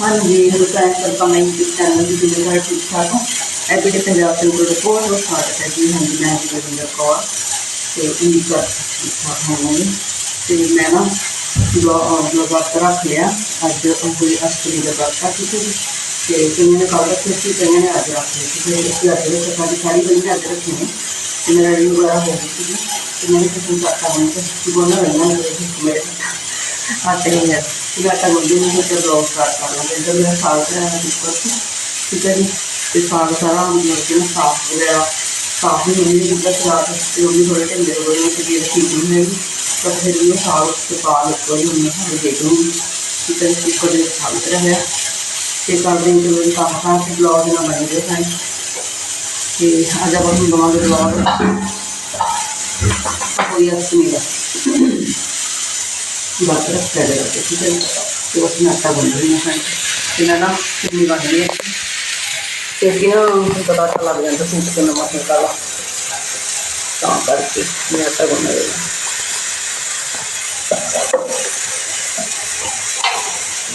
ਹਾਂਜੀ ਹਲਕਾ ਕਰ ਕਮੈਂਟ ਕੀਤਾ ਨਾ ਜੀ ਠੀਕ ਠਾਕ ਹੋ ਐਪੀਡੇ ਪੰਜਾਬ ਤੋਂ ਬਹੁਤ ਬਹੁਤ ਸਵਾਗਤ ਹੈ ਜੀ ਹਾਂਜੀ, ਮੈਂ ਰਵਿੰਦਰ ਕੌਰ ਤੇ ਉਮੀਦ ਕਰ ਠੀਕ ਠਾਕ ਹੋਵਾਂਗੇ ਤੇ ਮੈਂ ਨਾ ਬਲੌਗ ਵਰਤ ਰੱਖ ਲਿਆ, ਅੱਜ ਕੋਈ ਅਸਲੀ ਦਾ ਵਰਤ ਠੀਕ ਹੈ ਜੀ। ਤੇ ਕਈਆਂ ਨੇ ਕੱਲ੍ਹ ਰੱਖੇ ਸੀ ਕਈਆਂ ਨੇ ਅੱਜ ਰੱਖ ਸੀ। ਤੇ ਅਸੀਂ ਅੱਜ ਦੇ ਸਾਡੀ ਸਾਰੀ ਬਣੀ ਅੱਜ ਰੱਖੀ ਨੇ। ਤੇ ਮੇਰਾ ਰਿੰਗ ਵਗੈਰਾ ਹੋ ਗਈ ਸੀ ਤੇ ਮੈਂ ਕਿਸੇ ਨੂੰ ਕਰਤਾ ਬਣ ਕੇ ਬੋਲਣਾ ਰਹਿਣਾ ਮੇਰੇ ਆਤੇ ਹੀ ਹੈ ਕਿ ਆਟਾ ਗੁੰਦੀ ਨੂੰ ਤੇ ਬਲੌਗ ਸਟਾਰਟ ਕਰ ਸਾਗ ਸਾਰਾ ਮਤਲਬ ਕਿ ਨਾ ਸਾਫ਼ ਵਗੈਰਾ, ਸਾਫ਼ ਹੀ ਨਹੀਂ ਜਿੱਦਾਂ ਸਲਾਦ ਤੇ ਉਹ ਵੀ ਥੋੜੇ ਢਿੱਲੇ ਹੋ ਗਏ ਤੇ ਵੀ ਠੀਕ ਨਹੀਂ ਹੈਗੀ ਪਰ ਫਿਰ ਵੀ ਸਾਗ ਤੇ ਪਾ ਲਿਆ ਹੀ ਉਹਨੇ ਸਾਨੂੰ ਦੇ ਦੂੰਗੀ ਠੀਕ ਕੁੱਕਰ ਦੇ ਵਿੱਚ ਰਿਹਾ ਤੇ ਕਰਦੇ ਹਾਂ ਜਦੋਂ ਕੰਮ ਕਾਰ ਤੇ ਬਲੌਗ ਨਾਲ ਬਣੇ ਰਹੋ ਸਾਂ ਤੇ ਅੱਜ ਆਪਾਂ ਨੂੰ ਬਲੌਗ ਬਲੌਗ ਕੋਈ ਅਸਲੀ ਦਾ ਬਾਤ ਰੱਖਿਆ ਜਾਏਗਾ ਠੀਕ ਹੈ ਤੇ ਉਸ ਨਾਲ ਆਟਾ ਗੁੰਨ ਰਹੀ ਹਾਂ ਤੇ ਮੈਂ ਨਾ ਕਿੰਨੀ ਬਣ ਗਈ ਹੈ ਤੇ ਕਿ ਨਾ ਪਤਾ ਤਾਂ ਲੱਗ ਜਾਂਦਾ ਸੂਟ ਕਿੰਨਾ ਮਸਲ ਕਾਲਾ ਤਾਂ ਕਰਕੇ ਮੈਂ ਆਟਾ ਗੁੰਨ ਰਹੀ ਹਾਂ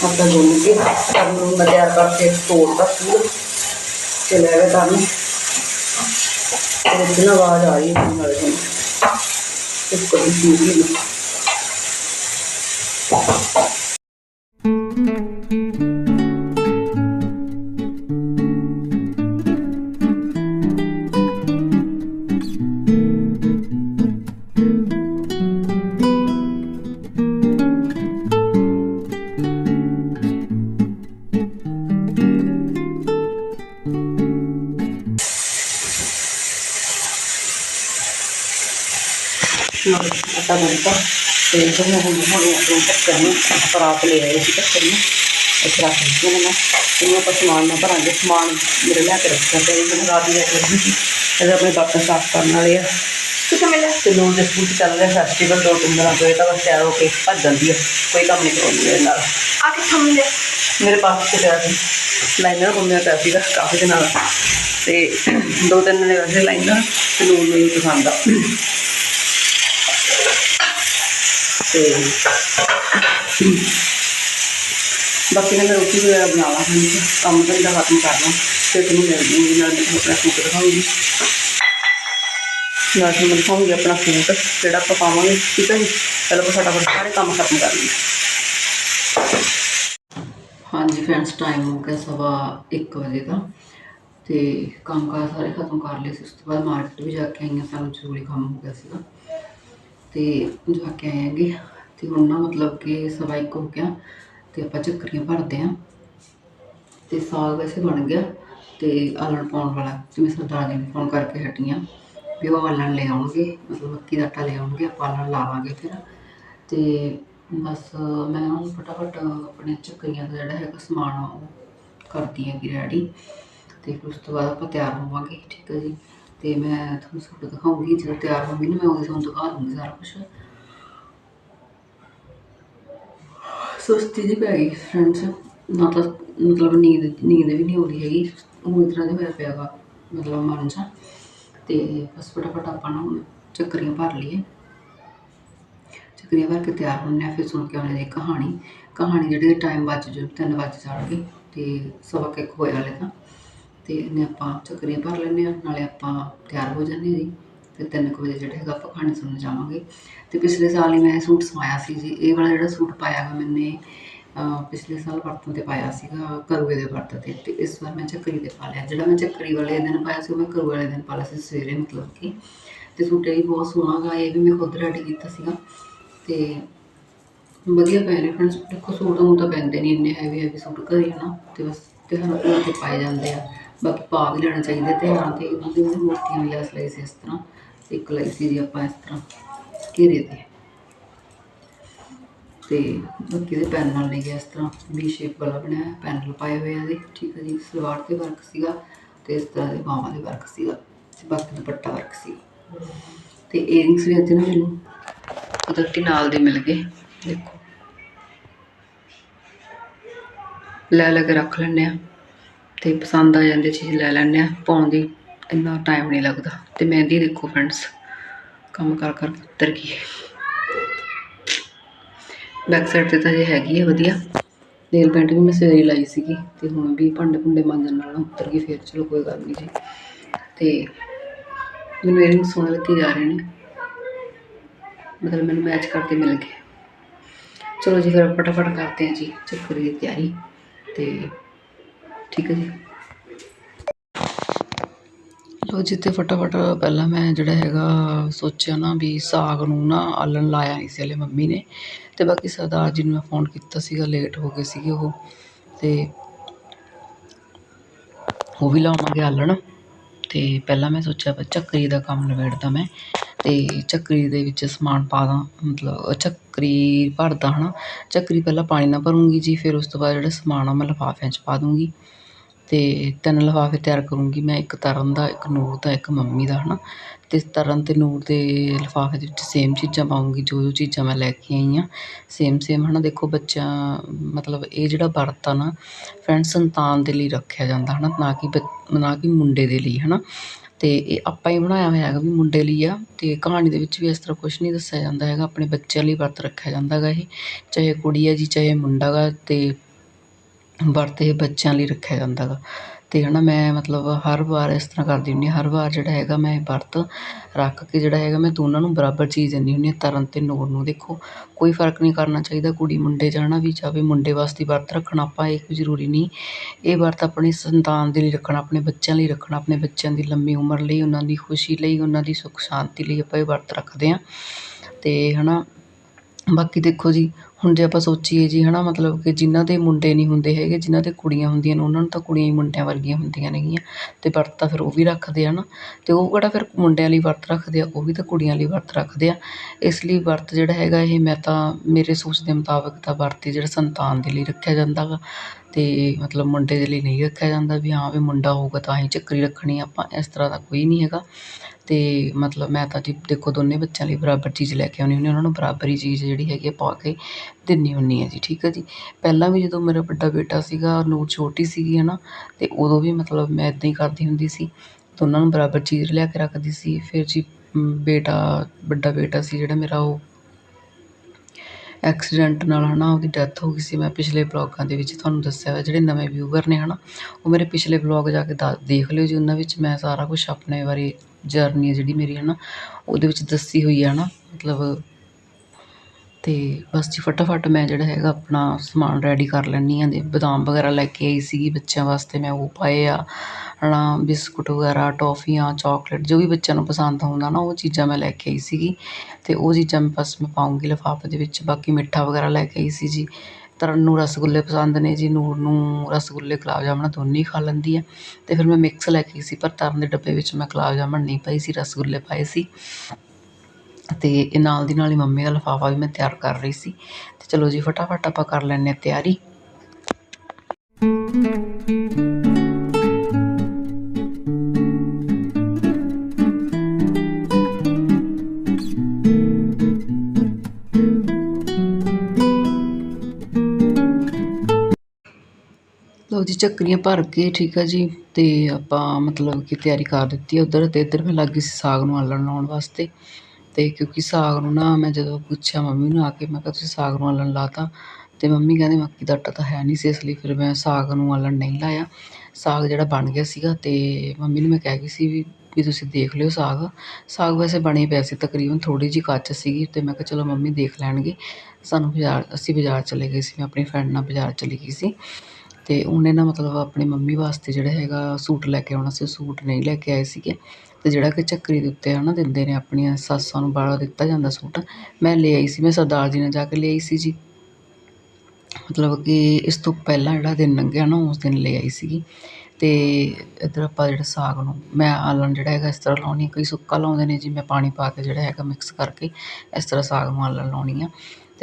ਆਟਾ ਗੁੰਨ ਕੇ ਸਭ ਨੂੰ ਮੈਂ ਤਿਆਰ ਕਰਕੇ ਤੋੜਦਾ ਸੂਟ ਤੇ ਲੈ ਗਏ ਤਾਂ ਤੇ ਫਿਰ ਮੈਂ ਹੁਣ ਹੁਣ ਉਹ ਟੱਕਰ ਨੂੰ ਪਰਾਤ ਲੈ ਆਏ ਸੀ ਟੱਕਰ ਨੂੰ। ਇੱਥੇ ਰੱਖ ਦਿੱਤੀ ਨੇ ਮੈਂ। ਇਹਨੂੰ ਆਪਾਂ ਸਮਾਨ ਨਾਲ ਭਰਾਂਗੇ। ਸਮਾਨ ਮੇਰੇ ਲਿਆ ਕੇ ਰੱਖਿਆ ਤੇ ਮੈਨੂੰ ਰਾਤ ਕੇ ਰੱਖੀ ਸੀ। ਇਹਦੇ ਆਪਣੇ ਬਰਤਨ ਸਾਫ਼ ਕਰਨ ਵਾਲੇ ਆ। ਕਿਉਂਕਿ ਮੇਰੇ ਲੋਕ ਦੇ ਸਕੂਲ ਚੱਲ ਰਿਹਾ ਫੈਸਟੀਵਲ ਦੋ ਤਿੰਨ ਦਿਨਾਂ ਤੋਂ ਇਹ ਤਾਂ ਬਸ ਤਿਆਰ ਹੋ ਕੇ ਭੱਜ ਜਾਂਦੀ ਹੈ ਕੋਈ ਕੰਮ ਨਹੀਂ ਕਰਾਉਂਦੀ ਇਹਦੇ ਨਾਲ। ਆ ਕਿੱਥੋਂ ਮਿਲੇ ਮੇਰੇ ਪਾਸ ਤੇ ਪਿਆ ਸੀ ਲਾਈਨਰ ਘੁੰਮਿਆ ਪਿਆ ਸੀਗਾ ਕਾਫੀ ਦਿਨਾਂ ਦਾ। ਤੇ ਦੋ ਤਿੰਨ ਨੇ ਵੈਸੇ ਲਾਈਨਰ ਤੇ ਲੋਕ ਮੈਨੂੰ ਪਸੰਦ ਆ। ਤੇ ਬਾਕੀ ਮੈਂ ਰੋਟੀ ਵਗੈਰਾ ਬਣਾ ਲਾਂ ਹੁਣ ਕੰਮ ਤਾਂ ਇਹਦਾ ਖਤਮ ਕਰ ਲਾਂ ਫਿਰ ਤੈਨੂੰ ਮਿਲ ਜੂਗੀ ਨਾਲ ਮੈਂ ਆਪਣਾ ਸੂਟ ਦਿਖਾਉਂਗੀ ਨਾਲ ਤੁਹਾਨੂੰ ਦਿਖਾਉਂਗੀ ਆਪਣਾ ਸੂਟ ਜਿਹੜਾ ਆਪਾਂ ਪਾਵਾਂਗੇ ਠੀਕ ਹੈ ਜੀ ਚਲੋ ਆਪਾਂ ਫਟਾਫਟ ਸਾਰੇ ਕੰਮ ਖਤਮ ਕਰ ਲਈਏ ਹਾਂਜੀ ਫਰੈਂਡਸ ਟਾਈਮ ਹੋ ਗਿਆ ਸਵਾ 1 ਵਜੇ ਦਾ ਤੇ ਕੰਮ ਕਾਰ ਸਾਰੇ ਖਤਮ ਕਰ ਲਏ ਸੀ ਉਸ ਤੋਂ ਬਾਅਦ ਮਾਰਕੀਟ ਵੀ ਜਾ ਕੇ ਆਈਆਂ ਸਾਨੂੰ ਜ਼ਰੂਰੀ ਕੰਮ ਹੋ ਗਿਆ ਸੀਗਾ ਤੇ ਜਾ ਕੇ ਆਏ ਹੈਗੇ ਤੇ ਹੁਣ ਨਾ ਮਤਲਬ ਕਿ ਸਵਾ ਇੱਕ ਹੋ ਗਿਆ ਤੇ ਆਪਾਂ ਚੱਕਰੀਆਂ ਭਰਦੇ ਆਂ। ਤੇ ਸਾਗ ਵੈਸੇ ਬਣ ਗਿਆ ਤੇ ਆਲਣ ਪਾਉਣ ਵਾਲਾ, ਜਿਵੇਂ ਸਰਦਾਰ ਜੀ ਨੇ ਫੋਨ ਕਰਕੇ ਹਟੀਆਂ ਵੀ ਉਹ ਆਲਣ ਲੈ ਆਉਣਗੇ, ਮਤਲਬ ਮੱਕੀ ਦਾ ਆਟਾ ਲੈ ਆਉਣਗੇ, ਆਪਾਂ ਆਲਣ ਲਾਵਾਂਗੇ ਫਿਰ। ਤੇ ਬਸ ਮੈਂ ਹੁਣ ਫਟਾਫਟ ਆਪਣੇ ਚੱਕਰੀਆਂ ਦਾ ਜਿਹੜਾ ਹੈਗਾ ਸਮਾਨ ਉਹ ਕਰਦੀ ਹੈਗੀ ਰੈਡੀ ਤੇ ਫਿਰ ਉਸ ਤੋਂ ਬਾਅਦ ਆਪਾਂ ਤਿਆਰ ਹੋਵਾਂਗੇ, ਠੀਕ ਹੈ ਜੀ। ਤੇ ਮੈਂ ਤੁਹਾਨੂੰ ਸੂਟ ਦਿਖਾਉਂਗੀ, ਜਦੋਂ ਤਿਆਰ ਹੋਊਗੀ ਨਾ ਮੈਂ ਉਹਦੇ ਤੁਹਾਨੂੰ ਦਿਖਾ ਦੂੰਗੀ ਸਾਰਾ ਕੁਝ ਸੁਸਤੀ ਜਿਹੀ ਪੈ ਗਈ ਫਰੈਂਡਸ ਨਾ ਤਾਂ ਮਤਲਬ ਨੀਂਦ ਨੀਂਦ ਵੀ ਨਹੀਂ ਆਉਂਦੀ ਹੈਗੀ, ਉਹ ਇਸ ਤਰ੍ਹਾਂ ਜਿਹਾ ਹੋਇਆ ਪਿਆ ਮਤਲਬ ਮਨ 'ਚ। ਤੇ ਬਸ ਫਟਾਫਟ ਆਪਾਂ ਨਾ ਚੱਕਰੀਆਂ ਭਰ ਲਈਏ। ਚੱਕਰੀਆਂ ਭਰ ਕੇ ਤਿਆਰ ਹੁੰਨੇ ਆ, ਫਿਰ ਸੁਣ ਕੇ ਆਉਣੇ ਦੀ ਕਹਾਣੀ। ਕਹਾਣੀ ਜਿਹੜੀ ਟਾਈਮ ਵੱਜ ਜੋ ਤਿੰਨ ਵੱਜ ਜਾਣਗੇ, ਤੇ ਸਵਾ ਕੁ ਇੱਕ ਹੋਇਆ ਹਲੇ ਤਾਂ। ਤੇ ਇਹਨੇ ਆਪਾਂ ਚੱਕਰੀਆਂ ਭਰ ਲੈਂਦੇ ਆ ਨਾਲੇ ਆਪਾਂ ਤਿਆਰ ਹੋ ਜਾਂਦੇ ਹਾਂ ਜੀ। ਤੇ ਤਿੰਨ ਕੁ ਵਜੇ ਜਿਹੜਾ ਹੈਗਾ ਆਪਾਂ ਖਾਣੇ ਸੁਣਨ ਜਾਵਾਂਗੇ। ਤੇ ਪਿਛਲੇ ਸਾਲ ਹੀ ਮੈਂ ਇਹ ਸੂਟ ਸਵਾਇਆ ਸੀ ਜੀ। ਇਹ ਵਾਲਾ ਜਿਹੜਾ ਸੂਟ ਪਾਇਆ ਗਾ ਮੈਨੇ ਪਿਛਲੇ ਸਾਲ ਵਰਤੋਂ ਤੇ ਪਾਇਆ ਸੀਗਾ ਕਰੂਏ ਦੇ ਵਰਤ ਤੇ। ਤੇ ਇਸ ਵਾਰ ਮੈਂ ਚੱਕਰੀ ਤੇ ਪਾ ਲਿਆ। ਜਿਹੜਾ ਮੈਂ ਚੱਕਰੀ ਵਾਲੇ ਦਿਨ ਪਾਇਆ ਸੀ, ਉਹ ਮੈਂ ਕਰੂਏ ਵਾਲੇ ਦਿਨ ਪਾ ਲਿਆ ਸੀ, ਸਵੇਰੇ ਮਤਲਬ ਕਿ। ਤੇ ਸੂਟ ਇਹ ਵੀ ਬਹੁਤ ਸੋਹਣਾ ਗਾ, ਇਹ ਵੀ ਮੈਂ ਖੁਦ ਰੈਡੀ ਕੀਤਾ ਸੀਗਾ। ਤੇ ਵਧੀਆ ਪੈ ਰਿਹਾ ਫਰੈਂਡਸ। ਦੇਖੋ ਸੂਟ ਨੂੰ ਤਾਂ ਪੈਂਦੇ ਨਹੀਂ ਇੰਨੇ ਹੈਵੀ ਹੈਵੀ ਸੂਟ ਘਰੇ ਹਨਾ। ਤੇ ਬਸ ਤਿਉਹਾਰਾਂ ਤੇ ਪਾਏ ਜਾਂਦੇ ਆ। ਬਾਕੀ ਪਾ ਵੀ ਲੈਣਾ ਚਾਹੀਦਾ ਤਿਉਹਾਰਾਂ ਤੇ ਉਹਨਾਂ ਦੇ ਵੀ ਮੋਟੀਆਂ ਵੀ ਲੈਸ ਲਈ ਸੀ ਇਸ ਤਰ੍ਹਾਂ ਇੱਕ ਲਈ ਸੀ ਜੀ ਆਪਾਂ ਇਸ ਤਰ੍ਹਾਂ ਘੇਰੇ ਤੇ। ਤੇ ਬਾਕੀ ਦੇ ਪੈਨ ਨਾਲ ਲਈ ਇਸ ਤਰ੍ਹਾਂ ਵੀ ਸ਼ੇਪ ਵਾਲਾ ਬਣਿਆ ਹੈ ਪੈਨਲ ਪਾਏ ਹੋਏ ਆ ਜੀ ਠੀਕ ਹੈ ਜੀ, ਸਲਵਾਰ ਤੇ ਵਰਕ ਸੀਗਾ ਤੇ ਇਸ ਤਰ੍ਹਾਂ ਦੇ ਬਾਹਾਂ ਦੇ ਵਰਕ ਸੀਗਾ ਤੇ ਬਾਕੀ ਦੁਪੱਟਾ ਵਰਕ ਸੀ। ਤੇ ਏਅਰਿੰਗਸ ਵੀ ਅੱਜ ਨਾ ਮੈਨੂੰ ਕੁਦਰਤੀ ਨਾਲ ਦੇ ਮਿਲ ਗਏ, ਦੇਖੋ। ਲੈ ਲੈ ਕੇ ਰੱਖ ਲੈਂਦੇ ਆ। ਤੇ ਪਸੰਦ ਆ ਜਾਂਦੀ ਚੀਜ਼ ਲੈ ਲੈਂਦੇ ਆ ਪਾਉਣ ਦੀ ਇੰਨਾ ਟਾਈਮ ਨਹੀਂ ਲੱਗਦਾ। ਤੇ ਮਹਿੰਦੀ ਦੇਖੋ ਫਰੈਂਡਸ ਕੰਮ ਕਰ ਕਰ ਉੱਤਰ ਗਈ ਬੈਕ ਸਾਈਡ ਤੇ ਤਾਂ ਜੇ ਹੈਗੀ ਹੈ ਵਧੀਆ। ਨੇਲ ਪੈਂਟ ਵੀ ਮੈਂ ਸਵੇਰੇ ਲਾਈ ਸੀਗੀ, ਤੇ ਹੁਣ ਵੀ ਭਾਂਡੇ ਭੁੰਡੇ ਮਾਂਜਣ ਨਾਲ ਨਾ ਉਤਰ ਗਈ, ਫਿਰ ਚਲੋ ਕੋਈ ਗੱਲ ਨਹੀਂ ਜੀ। ਤੇ ਮੈਨੂੰ ਇਅਰਿੰਗ ਸੋਹਣੇ ਲੱਗੇ ਜਾ ਰਹੇ ਨੇ। ਮਤਲਬ ਮੈਨੂੰ ਮੈਚ ਕਰਕੇ ਮਿਲ ਗਏ। ਚਲੋ ਜੀ, ਫਿਰ ਫਟਾਫਟ ਕਰਦੇ ਹਾਂ ਜੀ, ਚੱਕਰੀ ਦੀ ਤਿਆਰੀ। ਤੇ ਠੀਕ ਹੈ ਜੀ। ਲੋ ਜੀ ਫਟਾਫਟ ਪਹਿਲਾਂ ਮੈਂ ਜਿਹੜਾ ਹੈਗਾ ਸੋਚਿਆ ਨਾ ਵੀ ਸਾਗ ਨੂੰ ਨਾ ਆਲਣ ਲਾਇਆ ਨਹੀਂ ਸੀ ਮੰਮੀ ਨੇ। ਤੇ ਬਾਕੀ ਸਰਦਾਰ ਜੀ ਨੂੰ ਮੈਂ ਫੋਨ ਕੀਤਾ ਸੀਗਾ ਲੇਟ ਹੋ ਗਏ ਸੀਗੇ ਉਹ। ਤੇ ਉਹ ਵੀ ਲਾਵਾਂਗੇ ਆਲਣ। ਤੇ ਪਹਿਲਾਂ ਮੈਂ ਸੋਚਿਆ ਵੀ ਚੱਕਰੀ ਦਾ ਕੰਮ ਨਿਬੇੜਦਾ ਮੈਂ। ਤੇ ਚੱਕਰੀ ਦੇ ਵਿੱਚ ਸਮਾਨ ਪਾ ਦਾਂ, ਮਤਲਬ ਚੱਕਰੀ ਭਰਦਾ ਹਨਾ। ਚੱਕਰੀ ਪਹਿਲਾਂ ਪਾਣੀ ਨਾਲ ਭਰੂੰਗੀ ਜੀ, ਫਿਰ ਉਸ ਤੋਂ ਬਾਅਦ ਜਿਹੜਾ ਸਮਾਨ ਆ ਮੈਂ ਲਿਫਾਫਿਆਂ 'ਚ ਪਾ ਦੂੰਗੀ। ਅਤੇ ਤਿੰਨ ਲਿਫਾਫੇ ਤਿਆਰ ਕਰੂੰਗੀ ਮੈਂ, ਇੱਕ ਤਰਨ ਦਾ, ਇੱਕ ਨੂਰ ਦਾ, ਇੱਕ ਮੰਮੀ ਦਾ ਹੈ ਨਾ ਅਤੇ ਤਰਨ ਅਤੇ ਨੂਰ ਦੇ ਲਿਫਾਫੇ ਦੇ ਵਿੱਚ ਸੇਮ ਚੀਜ਼ਾਂ ਪਾਊਂਗੀ ਜੋ ਜੋ ਚੀਜ਼ਾਂ ਮੈਂ ਲੈ ਕੇ ਆਈ ਹਾਂ ਸੇਮ ਸੇਮ ਹੈ ਨਾ ਦੇਖੋ ਬੱਚਾ ਮਤਲਬ ਇਹ ਜਿਹੜਾ ਵਰਤ ਆ ਨਾ ਫਰੈਂਡ ਸੰਤਾਨ ਦੇ ਲਈ ਰੱਖਿਆ ਜਾਂਦਾ ਹੈ ਨਾ ਕਿ ਬ ਨਾ ਕਿ ਮੁੰਡੇ ਦੇ ਲਈ ਹੈ ਨਾ ਅਤੇ ਇਹ ਆਪਾਂ ਹੀ ਬਣਾਇਆ ਹੋਇਆ ਹੈਗਾ ਵੀ ਮੁੰਡੇ ਲਈ ਆ ਅਤੇ ਕਹਾਣੀ ਦੇ ਵਿੱਚ ਵੀ ਇਸ ਤਰ੍ਹਾਂ ਕੁਛ ਨਹੀਂ ਦੱਸਿਆ ਜਾਂਦਾ ਹੈਗਾ, ਆਪਣੇ ਬੱਚਿਆਂ ਲਈ ਵਰਤ ਰੱਖਿਆ ਜਾਂਦਾ ਹੈਗਾ ਇਹ, ਚਾਹੇ ਕੁੜੀ ਆ ਜੀ, ਚਾਹੇ ਮੁੰਡਾ ਗਾ ਅਤੇ ਵਰਤ ਇਹ ਬੱਚਿਆਂ ਲਈ ਰੱਖਿਆ ਜਾਂਦਾ ਗਾ। ਅਤੇ ਹੈ ਨਾ ਮੈਂ ਮਤਲਬ ਹਰ ਵਾਰ ਇਸ ਤਰ੍ਹਾਂ ਕਰਦੀ ਹੁੰਦੀ ਹਾਂ, ਹਰ ਵਾਰ ਜਿਹੜਾ ਹੈਗਾ ਮੈਂ ਇਹ ਵਰਤ ਰੱਖ ਕੇ ਜਿਹੜਾ ਹੈਗਾ ਮੈਂ ਦੋਨਾਂ ਨੂੰ ਬਰਾਬਰ ਚੀਜ਼ ਦਿੰਦੀ ਹੁੰਦੀ ਹਾਂ, ਤਰਨ ਅਤੇ ਨੂਰ ਨੂੰ। ਦੇਖੋ, ਕੋਈ ਫ਼ਰਕ ਨਹੀਂ ਕਰਨਾ ਚਾਹੀਦਾ, ਕੁੜੀ ਮੁੰਡੇ ਜਾਣਾ ਵੀ ਚਾਹੇ ਮੁੰਡੇ ਵਾਸਤੇ ਵਰਤ ਰੱਖਣਾ ਆਪਾਂ, ਇਹ ਕੋਈ ਜ਼ਰੂਰੀ ਨਹੀਂ। ਇਹ ਵਰਤ ਆਪਣੀ ਸੰਤਾਨ ਦੇ ਲਈ ਰੱਖਣਾ, ਆਪਣੇ ਬੱਚਿਆਂ ਲਈ ਰੱਖਣਾ, ਆਪਣੇ ਬੱਚਿਆਂ ਦੀ ਲੰਮੀ ਉਮਰ ਲਈ, ਉਹਨਾਂ ਦੀ ਖੁਸ਼ੀ ਲਈ, ਉਹਨਾਂ ਦੀ ਸੁੱਖ ਸ਼ਾਂਤੀ ਲਈ ਆਪਾਂ ਇਹ ਵਰਤ ਰੱਖਦੇ ਹਾਂ। ਅਤੇ ਹੈ ਨਾ ਬਾਕੀ ਦੇਖੋ ਜੀ ਹੁਣ ਜੇ ਆਪਾਂ ਸੋਚੀਏ ਜੀ ਹੈ ਨਾ ਮਤਲਬ ਕਿ ਜਿਨ੍ਹਾਂ ਦੇ ਮੁੰਡੇ ਨਹੀਂ ਹੁੰਦੇ ਹੈਗੇ, ਜਿਨ੍ਹਾਂ ਦੇ ਕੁੜੀਆਂ ਹੁੰਦੀਆਂ ਨੇ, ਉਹਨਾਂ ਨੂੰ ਤਾਂ ਕੁੜੀਆਂ ਹੀ ਮੁੰਡਿਆਂ ਵਰਗੀਆਂ ਹੁੰਦੀਆਂ ਨੇਗੀਆਂ ਅਤੇ ਵਰਤ ਤਾਂ ਫਿਰ ਉਹ ਵੀ ਰੱਖਦੇ ਆ ਨਾ ਅਤੇ ਉਹ ਕਿਹੜਾ ਫਿਰ ਮੁੰਡਿਆਂ ਲਈ ਵਰਤ ਰੱਖਦੇ ਆ? ਉਹ ਵੀ ਤਾਂ ਕੁੜੀਆਂ ਲਈ ਵਰਤ ਰੱਖਦੇ ਆ। ਇਸ ਲਈ ਵਰਤ ਜਿਹੜਾ ਹੈਗਾ, ਇਹ ਮੈਂ ਤਾਂ ਮੇਰੇ ਸੋਚ ਦੇ ਮੁਤਾਬਿਕ ਤਾਂ ਵਰਤ ਜਿਹੜਾ ਸੰਤਾਨ ਦੇ ਲਈ ਰੱਖਿਆ ਜਾਂਦਾ ਗਾ। ਅਤੇ ਮਤਲਬ ਮੁੰਡੇ ਦੇ ਲਈ ਨਹੀਂ ਰੱਖਿਆ ਜਾਂਦਾ ਵੀ ਹਾਂ ਵੀ ਮੁੰਡਾ ਹੋਊਗਾ ਤਾਂ ਹੀ ਚੱਕਰੀ ਰੱਖਣੀ ਆਪਾਂ ਇਸ ਤਰ੍ਹਾਂ ਦਾ ਕੋਈ ਨਹੀਂ ਹੈਗਾ। ਅਤੇ ਮਤਲਬ ਮੈਂ ਤਾਂ ਜੀ ਦੇਖੋ ਦੋਨੇ ਬੱਚਿਆਂ ਲਈ ਬਰਾਬਰ ਚੀਜ਼ ਲੈ ਕੇ ਆਉਂਦੀ ਹੁੰਦੀ ਉਹਨਾਂ ਨੂੰ ਬਰਾਬਰ ਹੀ ਚੀਜ਼ ਜਿਹੜੀ ਹੈਗੀ ਆ ਪਾ ਕੇ ਦਿੰਦੀ ਹੁੰਦੀ ਹਾਂ ਜੀ, ਠੀਕ ਹੈ ਜੀ। ਪਹਿਲਾਂ ਵੀ ਜਦੋਂ ਮੇਰਾ ਵੱਡਾ ਬੇਟਾ ਸੀਗਾ, ਨੂਰ ਛੋਟੀ ਸੀਗੀ ਹੈ ਨਾ ਅਤੇ ਉਦੋਂ ਵੀ ਮਤਲਬ ਮੈਂ ਇੱਦਾਂ ਹੀ ਕਰਦੀ ਹੁੰਦੀ ਸੀ ਦੋਨਾਂ ਨੂੰ ਬਰਾਬਰ ਚੀਜ਼ ਲਿਆ ਕੇ ਰੱਖਦੀ ਸੀ। ਫਿਰ ਜੀ ਬੇਟਾ, ਵੱਡਾ ਬੇਟਾ ਸੀ ਜਿਹੜਾ ਮੇਰਾ, ਉਹ ਐਕਸੀਡੈਂਟ ਨਾਲ ਹੈ ਨਾ ਉਹਦੀ ਡੈਥ ਹੋ ਗਈ ਸੀ। ਮੈਂ ਪਿਛਲੇ ਬਲੌਗਾਂ ਦੇ ਵਿੱਚ ਤੁਹਾਨੂੰ ਦੱਸਿਆ ਹੋਇਆ, ਜਿਹੜੇ ਨਵੇਂ ਵਿਊਵਰ ਨੇ ਹੈ ਨਾ ਉਹ ਮੇਰੇ ਪਿਛਲੇ ਬਲੌਗ ਜਾ ਕੇ ਦਾ- ਦੇਖ ਲਿਓ ਜੀ, ਉਹਨਾਂ ਵਿੱਚ ਮੈਂ ਸਾਰਾ ਕੁਝ ਆਪਣੇ ਬਾਰੇ ਜਰਨੀ ਹੈ ਜਿਹੜੀ ਮੇਰੀ ਹੈ ਨਾ ਉਹਦੇ ਵਿੱਚ ਦੱਸੀ ਹੋਈ ਹੈ ਨਾ ਮਤਲਬ ਤੇ ਬਸ ਜੀ ਫਟਾਫਟ ਮੈਂ ਜਿਹੜਾ ਹੈਗਾ ਆਪਣਾ ਸਮਾਨ ਰੈਡੀ ਕਰ ਲੈਂਦੀ ਹਾਂ ਦੇ ਬਦਾਮ ਵਗੈਰਾ ਲੈ ਕੇ ਆਈ ਸੀਗੀ ਬੱਚਿਆਂ ਵਾਸਤੇ, ਮੈਂ ਉਹ ਪਾਏ ਆ, ਹਨਾ, ਬਿਸਕੁਟ ਵਗੈਰਾ, ਟੌਫੀਆਂ ਚਾਕਲੇਟ ਜੋ ਵੀ ਬੱਚਿਆਂ ਨੂੰ ਪਸੰਦ ਹੁੰਦਾ ਨਾ ਉਹ ਚੀਜ਼ਾਂ ਮੈਂ ਲੈ ਕੇ ਆਈ ਸੀਗੀ ਤੇ ਉਹ ਚੀਜ਼ਾਂ ਮੈਂ ਬਸ ਮੈਂ ਪਾਉਂਗੀ ਲਿਫਾਫੇ ਦੇ ਵਿੱਚ, ਬਾਕੀ ਮਿੱਠਾ ਵਗੈਰਾ ਲੈ ਕੇ ਆਈ ਸੀ ਜੀ। ਤਰਨ ਨੂੰ ਰਸਗੁੱਲੇ ਪਸੰਦ ਨੇ ਜੀ, ਨੂਰ ਨੂੰ ਰਸਗੁੱਲੇ ਗੁਲਾਬ ਜਾਮਣ ਦੋਨੇ ਹੀ ਖਾ ਲੈਂਦੀ ਹੈ ਅਤੇ ਫਿਰ ਮੈਂ ਮਿਕਸ ਲੈ ਕੇ ਆਈ ਸੀ, ਪਰ ਤਰਨ ਦੇ ਡੱਬੇ ਵਿੱਚ ਮੈਂ ਗੁਲਾਬ ਜਾਮਣ ਨਹੀਂ ਪਾਈ ਸੀ, ਰਸਗੁੱਲੇ ਪਾਏ ਸੀ। ਅਤੇ ਇਹ ਨਾਲ ਦੀ ਨਾਲ ਹੀ ਮੰਮੀ ਦਾ ਲਿਫਾਫਾ ਵੀ ਮੈਂ ਤਿਆਰ ਕਰ ਰਹੀ ਸੀ। ਅਤੇ ਚਲੋ ਜੀ, ਫਟਾਫਟ ਆਪਾਂ ਕਰ ਲੈਂਦੇ ਹਾਂ ਤਿਆਰੀ। ਲਓ ਚੱਕਰੀਆਂ ਭਰ ਕੇ, ਠੀਕ ਆ ਜੀ ਅਤੇ ਆਪਾਂ ਮਤਲਬ ਕਿ ਤਿਆਰੀ ਕਰ ਦਿੱਤੀ ਉੱਧਰ ਅਤੇ ਇੱਧਰ ਮੈਂ ਲੱਗ ਗਈ ਸੀ ਸਾਗ ਨੂੰ ਆਲਣ ਲਾਉਣ ਵਾਸਤੇ। ਅਤੇ ਕਿਉਂਕਿ ਸਾਗ ਨੂੰ ਨਾ ਮੈਂ ਜਦੋਂ ਪੁੱਛਿਆ ਮੰਮੀ ਨੂੰ ਆ ਕੇ, ਮੈਂ ਕਿਹਾ, ਤੁਸੀਂ ਸਾਗ ਨੂੰ ਆਲਣ ਲਾ ਤਾ। ਅਤੇ ਮੰਮੀ ਕਹਿੰਦੇ ਮੱਕੀ ਦਾ ਆਟਾ ਤਾਂ ਹੈ ਨਹੀਂ ਸੀ ਇਸ ਲਈ ਫਿਰ ਮੈਂ ਸਾਗ ਨੂੰ ਆਲਣ ਨਹੀਂ ਲਾਇਆ। ਸਾਗ ਜਿਹੜਾ ਬਣ ਗਿਆ ਸੀਗਾ ਅਤੇ ਮੰਮੀ ਨੂੰ ਮੈਂ ਕਹਿ ਗਈ ਸੀ ਵੀ ਵੀ ਤੁਸੀਂ ਦੇਖ ਲਿਓ ਸਾਗ। ਸਾਗ ਵੈਸੇ ਬਣੇ ਪਿਆ ਸੀ, ਤਕਰੀਬਨ ਥੋੜ੍ਹੀ ਜਿਹੀ ਕੱਚ ਸੀਗੀ ਅਤੇ ਮੈਂ ਕਿਹਾ, ਚਲੋ ਮੰਮੀ ਦੇਖ ਲੈਣਗੇ। ਸਾਨੂੰ ਬਾਜ਼ਾਰ, ਅਸੀਂ ਬਾਜ਼ਾਰ ਚਲੇ ਗਏ ਸੀ, ਮੈਂ ਆਪਣੀ ਫਰੈਂਡ ਨਾਲ ਬਾਜ਼ਾਰ ਚਲੀ ਗਈ ਸੀ। ਅਤੇ ਉਹਨੇ ਨਾ ਮਤਲਬ ਆਪਣੀ ਮੰਮੀ ਵਾਸਤੇ ਜਿਹੜਾ ਹੈਗਾ ਸੂਟ ਲੈ ਕੇ ਆਉਣਾ ਸੀ, ਉਹ ਸੂਟ ਨਹੀਂ ਲੈ ਕੇ ਆਏ ਸੀਗੇ। ਅਤੇ ਜਿਹੜਾ ਕਿ ਚੱਕਰੀ ਦੇ ਉੱਤੇ ਹੈ ਨਾ ਦਿੰਦੇ ਨੇ ਆਪਣੀਆਂ ਸੱਸਾਂ ਨੂੰ ਬਾਹਲਾ ਦਿੱਤਾ ਜਾਂਦਾ ਸੂਟ। ਮੈਂ ਲੈ ਆਈ ਸੀ, ਮੈਂ ਸਰਦਾਰ ਜੀ ਨਾਲ ਜਾ ਕੇ ਲੈ ਆਈ ਸੀ ਜੀ। ਮਤਲਬ ਕਿ ਇਸ ਤੋਂ ਪਹਿਲਾਂ ਜਿਹੜਾ ਦਿਨ ਲੰਘਿਆ ਨਾ, ਉਸ ਦਿਨ ਲੈ ਆਈ ਸੀਗੀ। ਅਤੇ ਇੱਧਰ ਆਪਾਂ ਜਿਹੜਾ ਸਾਗ ਨੂੰ, ਮੈਂ ਆਲਣ ਜਿਹੜਾ ਹੈਗਾ ਇਸ ਤਰ੍ਹਾਂ ਲਾਉਣੀ ਕਈ ਸੁੱਕਾ ਲਾਉਂਦੇ ਨੇ ਜੀ, ਮੈਂ ਪਾਣੀ ਪਾ ਕੇ ਜਿਹੜਾ ਹੈਗਾ ਮਿਕਸ ਕਰਕੇ ਇਸ ਤਰ੍ਹਾਂ ਸਾਗ ਨੂੰ ਆਲਣ ਲਾਉਣੀ ਆ।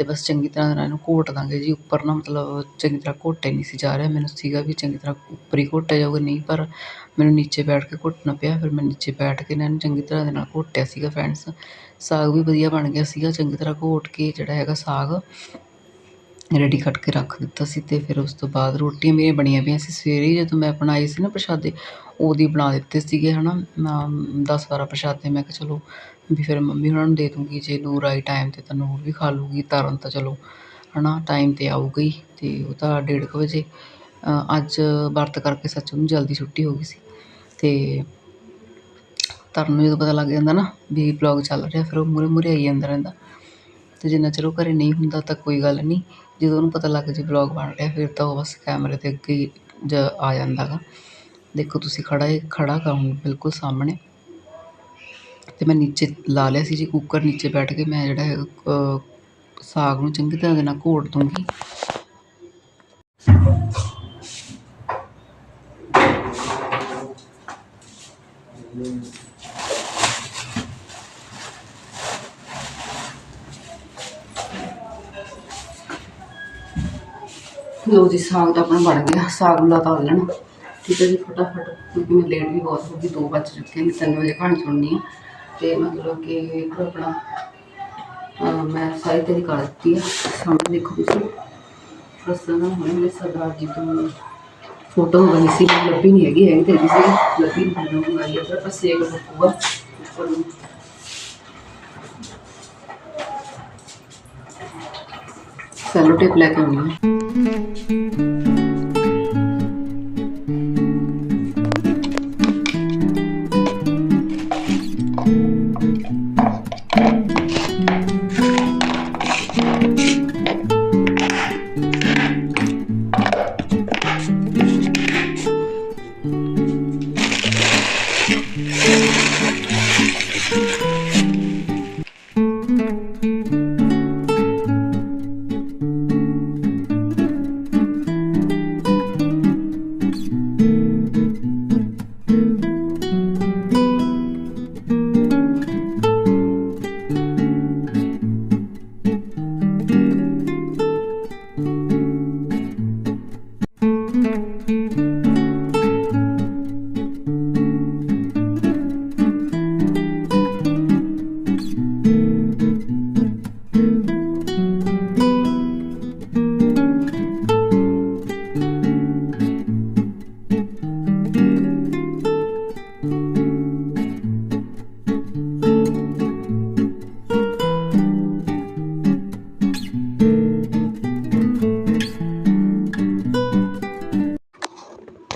ਅਤੇ ਬਸ ਚੰਗੀ ਤਰ੍ਹਾਂ ਨਾਲ ਇਹਨੂੰ ਘੋਟ ਦਾਂਗੇ ਜੀ। ਉੱਪਰ ਨਾ ਮਤਲਬ ਚੰਗੀ ਤਰ੍ਹਾਂ ਘੋਟਿਆ ਨਹੀਂ ਸੀ ਜਾ ਰਿਹਾ। ਮੈਨੂੰ ਸੀਗਾ ਵੀ ਚੰਗੀ ਤਰ੍ਹਾਂ ਉੱਪਰ ਹੀ ਘੋਟਿਆ ਜਾਊਗਾ। ਨਹੀਂ, ਪਰ ਮੈਨੂੰ ਨੀਚੇ ਬੈਠ ਕੇ ਘੋਟਣਾ ਪਿਆ। ਫਿਰ ਮੈਂ ਨੀਚੇ ਬੈਠ ਕੇ ਇਹਨਾਂ ਨੂੰ ਚੰਗੀ ਤਰ੍ਹਾਂ ਦੇ ਨਾਲ ਘੋਟਿਆ ਸੀਗਾ ਫਰੈਂਡਸ ਸਾਗ ਵੀ ਵਧੀਆ ਬਣ ਗਿਆ ਸੀਗਾ। ਚੰਗੀ ਤਰ੍ਹਾਂ ਘੋਟ ਕੇ ਜਿਹੜਾ ਹੈਗਾ ਸਾਗ ਰੈਡੀ ਕੱਟ ਕੇ ਰੱਖ ਦਿੱਤਾ ਸੀ ਅਤੇ ਫਿਰ ਉਸ ਤੋਂ ਬਾਅਦ ਰੋਟੀਆਂ ਮੇਰੀਆਂ ਬਣੀਆਂ ਪਈਆਂ ਸੀ। ਸਵੇਰੇ ਜਦੋਂ ਮੈਂ ਬਣਾਏ ਸੀ ਨਾ ਪ੍ਰਸ਼ਾਦੇ, ਉਹਦੀ ਬਣਾ ਦਿੱਤੇ ਸੀਗੇ, ਹਨਾ 10 12 ਪ੍ਰਸ਼ਾਦੇ। ਮੈਂ ਕਿਹਾ ਚਲੋ ਵੀ ਫਿਰ ਮੰਮੀ ਉਹਨਾਂ ਨੂੰ ਦੇ ਦੂੰਗੀ, ਜੇ ਨੂਰ ਆਈ ਟਾਈਮ ਤੇ ਤਾਂ ਨੂਰ ਵੀ ਖਾ ਲੂਗੀ, ਤਰਨ ਤਾਂ ਚਲੋ ਹੈ ਨਾ ਟਾਈਮ 'ਤੇ ਆਊਗਾ ਹੀ ਅਤੇ ਉਹ ਤਾਂ ਡੇਢ ਕੁ ਵਜੇ। ਅੱਜ ਵਰਤ ਕਰਕੇ ਸੱਚ ਉਹਨੂੰ ਜਲਦੀ ਛੁੱਟੀ ਹੋ ਗਈ ਸੀ ਅਤੇ ਤਰਨ ਨੂੰ ਜਦੋਂ ਪਤਾ ਲੱਗ ਜਾਂਦਾ ਨਾ ਵੀ ਵਲੌਗ ਚੱਲ ਰਿਹਾ, ਫਿਰ ਉਹ ਮੂਹਰੇ ਮੂਹਰੇ ਆਈ ਜਾਂਦਾ ਰਹਿੰਦਾ। ਅਤੇ ਜਿੰਨਾ ਚਿਰ ਉਹ ਘਰੇ ਨਹੀਂ ਹੁੰਦਾ ਤਾਂ ਕੋਈ ਗੱਲ ਨਹੀਂ। ਜਦੋਂ ਉਹਨੂੰ ਪਤਾ ਲੱਗ ਜੇ ਵਲੌਗ ਬਣ ਰਿਹਾ, ਫਿਰ ਤਾਂ ਉਹ ਬਸ ਕੈਮਰੇ ਦੇ ਅੱਗੇ ਹੀ ਜ ਆ ਜਾਂਦਾ ਗਾ। ਦੇਖੋ ਤੁਸੀਂ ਖੜ੍ਹਾ ਹੈ ਖੜ੍ਹਾ ਗਾ ਹੁਣ ਬਿਲਕੁਲ ਸਾਹਮਣੇ। ਅਤੇ ਮੈਂ ਨੀਚੇ ਲਾ ਲਿਆ ਸੀ ਜੀ ਕੁੱਕਰ ਨੀਚੇ ਬੈਠ ਕੇ ਮੈਂ ਜਿਹੜਾ ਹੈਗਾ ਸਾਗ ਨੂੰ ਚੰਗੀ ਤਰ੍ਹਾਂ ਦੇ ਨਾਲ ਘੋਟ ਦੂੰਗੀ। ਲੋ ਜੀ ਸਾਗ ਤਾਂ ਆਪਣਾ ਬਣ ਗਿਆ, ਸਾਗ ਲਾ ਤਾ ਲੈਣਾ ਠੀਕ ਹੈ ਜੀ, ਫਟਾਫਟ ਕਿਉਂਕਿ ਮੈਂ ਲੇਟ ਵੀ ਬਹੁਤ ਹੋ ਗਈ 2 ਵੱਜ ਚੁੱਕੇ ਨੇ 3 ਵਜੇ ਕਹਾਣੀ ਸੁਣਨੀ ਹੈ ਤੇ ਮਤਲਬ ਕਿ ਇੱਕ ਆਪਣਾ, ਅਹ ਮੈਂ ਸਾਰੀ ਤਿਆਰੀ ਕਰ ਦਿੱਤੀ ਹੈ ਸਾਹਮਣੇ ਦੇਖੋ ਤੁਸੀਂ ਰਸਤਾ ਨਾ ਹੁਣੇ ਮੇਰੇ ਸਰਦਾਰ ਜੀ ਤੋਂ ਫੋਟੋ ਮੰਗਾਈ ਸੀ, ਮੈਨੂੰ ਲੱਭੀ ਨਹੀਂ ਹੈਗੀ ਹੈਗੀ ਤੇ ਹੈਗੀ ਸੀ, ਲੱਭੀ ਨਹੀਂ, ਮੈਨੂੰ ਮੰਗਾਈ ਹੈ ਪਰ ਬਸ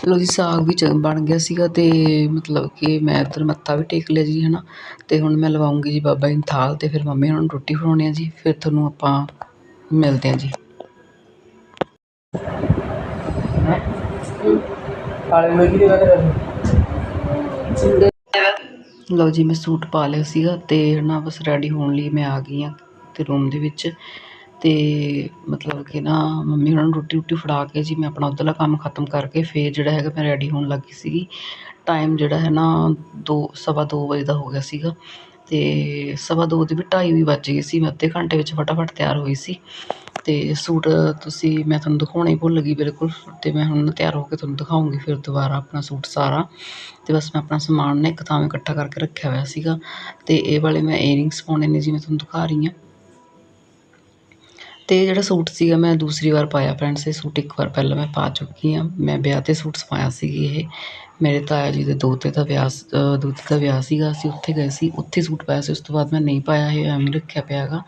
ਲੋ ਜੀ ਸਾਗ ਵੀ ਚ ਬਣ ਗਿਆ ਸੀਗਾ ਅਤੇ ਮਤਲਬ ਕਿ ਮੈਂ ਇੱਧਰ ਮੱਥਾ ਵੀ ਟੇਕ ਲਿਆ ਜੀ ਹੈ ਨਾ ਅਤੇ ਹੁਣ ਮੈਂ ਲਵਾਉਂਗੀ ਜੀ ਬਾਬਾ ਜੀ ਨੂੰ ਥਾਲ ਅਤੇ ਫਿਰ ਮੰਮੀ ਹੋਰਾਂ ਨੂੰ ਰੋਟੀ ਖਵਾਉਣੀ ਆ ਜੀ, ਫਿਰ ਤੁਹਾਨੂੰ ਆਪਾਂ ਮਿਲਦੇ ਹਾਂ ਜੀ। ਲਓ ਜੀ, ਮੈਂ ਸੂਟ ਪਾ ਲਿਆ ਸੀਗਾ ਅਤੇ ਨਾ ਬਸ ਰੈਡੀ ਹੋਣ ਲਈ ਮੈਂ ਆ ਗਈ ਹਾਂ ਅਤੇ ਰੂਮ ਦੇ ਵਿੱਚ। ਅਤੇ ਮਤਲਬ ਕਿ ਨਾ ਮੰਮੀ ਉਹਨਾਂ ਨੂੰ ਰੋਟੀ ਰੂਟੀ ਫੜਾ ਕੇ ਜੀ ਮੈਂ ਆਪਣਾ ਉੱਧਰਲਾ ਕੰਮ ਖਤਮ ਕਰਕੇ ਫਿਰ ਜਿਹੜਾ ਹੈਗਾ ਮੈਂ ਰੈਡੀ ਹੋਣ ਲੱਗ ਗਈ ਸੀਗੀ। ਟਾਈਮ ਜਿਹੜਾ ਹੈ ਨਾ ਦੋ, ਸਵਾ ਦੋ ਵਜੇ ਦਾ ਹੋ ਗਿਆ ਸੀਗਾ ਅਤੇ ਸਵਾ ਦੋ ਦੇ ਵੀ ਢਾਈ ਵੀ ਵੱਜ ਗਏ ਸੀ, ਮੈਂ ਅੱਧੇ ਘੰਟੇ ਵਿੱਚ ਫਟਾਫਟ ਤਿਆਰ ਹੋਈ ਸੀ। ਅਤੇ ਸੂਟ ਤੁਸੀਂ ਮੈਂ ਤੁਹਾਨੂੰ ਦਿਖਾਉਣਾ ਹੀ ਭੁੱਲ ਗਈ ਬਿਲਕੁਲ ਅਤੇ ਮੈਂ ਹੁਣ ਤਿਆਰ ਹੋ ਕੇ ਤੁਹਾਨੂੰ ਦਿਖਾਉਂਗੀ ਫਿਰ ਦੁਬਾਰਾ ਆਪਣਾ ਸੂਟ ਸਾਰਾ। ਅਤੇ ਬਸ ਮੈਂ ਆਪਣਾ ਸਮਾਨ ਨਾ ਇੱਕ ਥਾਂ ਇਕੱਠਾ ਕਰਕੇ ਰੱਖਿਆ ਹੋਇਆ ਸੀਗਾ ਅਤੇ ਇਹ ਵਾਲੇ ਮੈਂ ਏਅਰਿੰਗਸ ਪਾਉਣੇ ਨੇ ਜੀ ਮੈਂ ਤੁਹਾਨੂੰ ਦਿਖਾ ਰਹੀ ਹਾਂ। ਅਤੇ ਜਿਹੜਾ ਸੂਟ ਸੀਗਾ ਮੈਂ ਦੂਸਰੀ ਵਾਰ ਪਾਇਆ ਫਰੈਂਡਸ ਇਹ ਸੂਟ ਇੱਕ ਵਾਰ ਪਹਿਲਾਂ ਮੈਂ ਪਾ ਚੁੱਕੀ ਹਾਂ। ਮੈਂ ਵਿਆਹ 'ਤੇ ਸੂਟ ਸਵਾਇਆ ਸੀ ਇਹ। ਮੇਰੇ ਤਾਇਆ ਜੀ ਦੇ ਦੋਤੇ ਦਾ ਵਿਆਹ ਦੋਤੇ ਦਾ ਵਿਆਹ ਸੀਗਾ, ਅਸੀਂ ਉੱਥੇ ਗਏ ਸੀ, ਉੱਥੇ ਸੂਟ ਪਾਇਆ ਸੀ, ਉਸ ਤੋਂ ਬਾਅਦ ਮੈਂ ਨਹੀਂ ਪਾਇਆ, ਇਹ ਐਵੇਂ ਰੱਖਿਆ ਪਿਆ ਹੈਗਾ।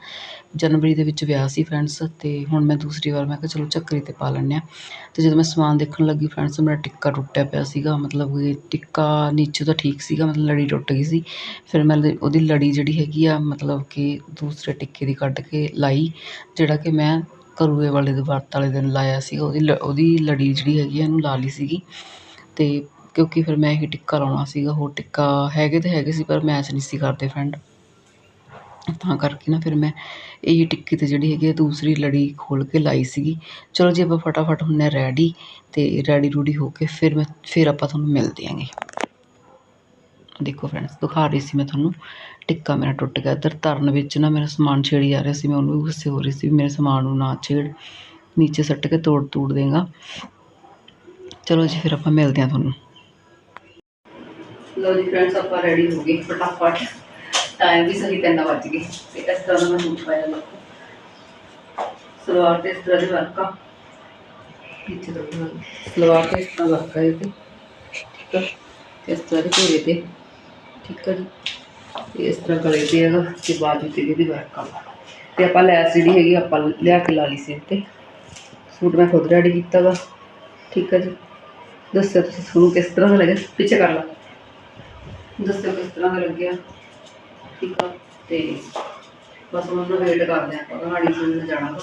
ਜਨਵਰੀ ਦੇ ਵਿੱਚ ਵਿਆਹ ਸੀ ਫਰੈਂਡਸ ਅਤੇ ਹੁਣ ਮੈਂ ਦੂਸਰੀ ਵਾਰ ਮੈਂ ਕਿਹਾ ਚਲੋ ਝੱਕਰੀ 'ਤੇ ਪਾ ਲੈਂਦੇ ਹਾਂ। ਅਤੇ ਜਦੋਂ ਮੈਂ ਸਮਾਨ ਦੇਖਣ ਲੱਗੀ ਫਰੈਂਡਸ ਮੇਰਾ ਟਿੱਕਾ ਟੁੱਟਿਆ ਪਿਆ ਸੀਗਾ, ਮਤਲਬ ਕਿ ਟਿੱਕਾ ਨੀਚੇ ਤਾਂ ਠੀਕ ਸੀਗਾ, ਮਤਲਬ ਲੜੀ ਟੁੱਟ ਗਈ ਸੀ। ਫਿਰ ਮੈਂ ਉਹਦੀ ਲੜੀ ਜਿਹੜੀ ਹੈਗੀ ਆ, ਮਤਲਬ ਕਿ ਦੂਸਰੇ ਟਿੱਕੇ ਦੀ ਕੱਢ ਕੇ ਲਾਈ, ਜਿਹੜਾ ਕਿ ਮੈਂ ਕਰੂਏ ਵਾਲੇ ਦੇ ਵਰਤ ਵਾਲੇ ਦਿਨ ਲਾਇਆ ਸੀ ਉਹਦੀ ਲ- ਉਹਦੀ ਲੜੀ ਜਿਹੜੀ ਹੈਗੀ ਆ, ਇਹਨੂੰ ਲਾ ਲਈ ਸੀਗੀ। ਅਤੇ ਕਿਉਂਕਿ ਫਿਰ ਮੈਂ ਇਹ ਟਿੱਕਾ ਲਾਉਣਾ ਸੀਗਾ, ਹੋਰ ਟਿੱਕਾ ਹੈਗੇ ਤਾਂ ਹੈਗੇ ਸੀ, ਪਰ ਮੈਚ ਨਹੀਂ ਸੀ ਕਰਦੇ ਫਰੈਂਡ ਤਾਂ ਕਰਕੇ ਨਾ ਫਿਰ ਮੈਂ ਇਹ ਟਿੱਕੀ 'ਤੇ ਜਿਹੜੀ ਹੈਗੀ ਆ ਦੂਸਰੀ ਲੜੀ ਖੋਲ੍ਹ ਕੇ ਲਾਈ ਸੀਗੀ। ਚਲੋ ਜੀ ਆਪਾਂ ਫਟਾਫਟ ਹੁੰਦੇ ਹਾਂ ਰੈਡੀ ਅਤੇ ਰੈਡੀ ਰੂਡੀ ਹੋ ਕੇ ਫਿਰ ਮੈਂ, ਫਿਰ ਆਪਾਂ ਤੁਹਾਨੂੰ ਮਿਲਦੇ ਆਂਗੇ। ਦੇਖੋ ਫਰੈਂਡਸ ਦਿਖਾ ਰਹੀ ਸੀ ਮੈਂ ਤੁਹਾਨੂੰ, ਟਿੱਕਾ ਮੇਰਾ ਟੁੱਟ ਗਿਆ। ਇੱਧਰ ਤਰਨ ਵਿੱਚ ਨਾ ਮੇਰਾ ਸਮਾਨ ਛੇੜੀ ਜਾ ਰਿਹਾ ਸੀ, ਮੈਂ ਉਹਨੂੰ ਵੀ ਗੁੱਸੇ ਹੋ ਰਹੀ ਸੀ ਵੀ ਮੇਰੇ ਸਮਾਨ ਨੂੰ ਨਾ ਛੇੜ, ਨੀਚੇ ਸੱਟ ਕੇ ਤੋੜ ਤੂੜ ਦੇਗਾ। ਚਲੋ ਜੀ, ਫਿਰ ਆਪਾਂ ਮਿਲਦੇ ਹਾਂ ਤੁਹਾਨੂੰ। ਲੋ ਜੀ ਫਰੈਂਡਸ ਆਪਾਂ ਰੈਡੀ ਹੋ ਗਏ ਫਟਾਫਟ। ਟਾਈਮ ਵੀ ਸਹੀ ਤਿੰਨ ਵੱਜ ਗਏ। ਤੇ ਇਸ ਤਰ੍ਹਾਂ ਦਾ ਮੈਂ ਸੂਟ ਪਾਇਆ ਦੇਖੋ ਸਲਵਾਰ ਤੇ ਇਸ ਤਰ੍ਹਾਂ ਦੀ ਵਰਕ ਆ। ਪਿੱਛੇ ਤੋਂ ਸਲਵਾਰ ਤੇ ਇਸ ਤਰ੍ਹਾਂ ਵਰਕ ਆ ਇਹ ਠੀਕ ਆ? ਇਸ ਤਰ੍ਹਾਂ ਦੇ ਘੇਰੇ ਤੇ। ਠੀਕ ਆ ਜੀ? ਇਸ ਤਰ੍ਹਾਂ ਗਲੇ ਤੇ ਹੈਗਾ ਤੇ ਬਾਜੂ ਤੇ ਇਹਦੀ ਵਰਕ ਆ। ਤੇ ਆਪਾਂ ਲੈਸ ਜਿਹੜੀ ਹੈਗੀ, ਆਪਾਂ ਲਿਆ ਕੇ ਲਾ ਲਈ ਸੀ ਤੇ ਸੂਟ ਮੈਂ ਖੁਦ ਰੈਡੀ ਕੀਤਾ ਵਾ। ਠੀਕ ਆ ਜੀ? ਦੱਸਿਆ ਤੁਸੀਂ ਤੁਹਾਨੂੰ ਕਿਸ ਤਰ੍ਹਾਂ ਦਾ ਲੱਗਿਆ ਪਿੱਛੇ ਕਰ ਲਾ। ਦੱਸੋ ਕਿਸ ਤਰ੍ਹਾਂ ਦਾ ਲੱਗਿਆ? ਠੀਕ ਆ ਤੇ ਬਸ ਉਹਨਾਂ ਨੂੰ ਵੇਟ ਕਰਦੇ ਆਪਾਂ ਕਹਾਣੀ ਸੁਣਨ ਜਾਣਾ ਵਾ